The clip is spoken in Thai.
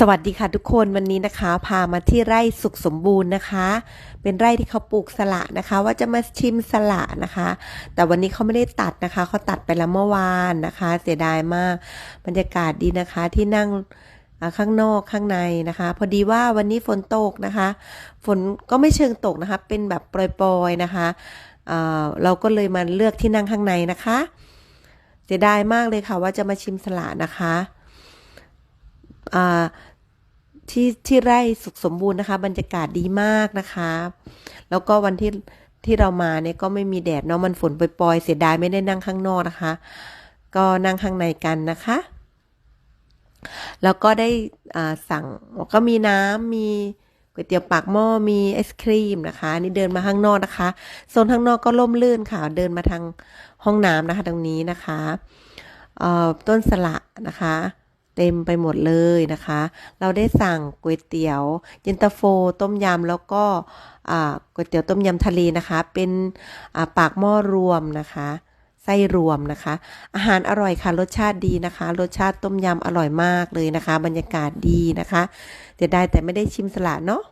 สวัสดีค่ะทุกคนวันนี้นะคะ พามาที่ไร่สุขสมบูรณ์นะคะ เป็นไร่ที่เขาปลูกสละนะคะ ว่าจะมาชิมสละนะคะ แต่วันนี้เขาไม่ได้ตัดนะคะเขาตัดไปแล้วเมื่อวานนะคะ เสียดายมากบรรยากาศดีนะคะที่นั่งข้างนอกข้างในนะคะ พอดีว่าวันนี้ฝนตกนะคะ ฝนก็ไม่เชิงตกนะคะ เป็นแบบโปรยๆนะคะเออเราก็เลยมาเลือกที่นั่งข้างในนะคะ เสียดายมากเลยค่ะว่าจะมาชิมสละนะคะ ที่ที่ไร่สุขสมบูรณ์นะคะ บรรยากาศดีมากนะคะ แล้วก็วันที่ที่เรามาเนี่ยก็ไม่มีแดดเนาะมันฝนปล่อยๆเสียดายไม่ได้นั่งข้างนอกนะคะ ก็นั่งข้างในกันนะคะ แล้วก็ได้สั่งก็มีน้ำมีก๋วยเตี๋ยวปากหม้อมีไอศครีมนะคะนี่เดินมาข้างนอกนะคะโซนข้างนอกก็ร่มรื่นค่ะ เดินมาทางห้องน้ำนะคะ ตรงนี้นะคะต้นสละนะคะ เต็มไปหมดเลยนะคะ เราได้สั่งก๋วยเตี๋ยวเย็นตาโฟ ต้มยำแล้วก็ก๋วยเตี๋ยวต้มยำทะเลนะคะ เป็นาปากหม้อรวมนะคะไส้รวมนะคะ อาหารอร่อยค่ะ รสชาติดีนะคะ รสชาติต้มยำอร่อยมากเลยนะคะ บรรยากาศดีนะคะเสียดายแต่ไม่ได้ชิมสลัดเนาะ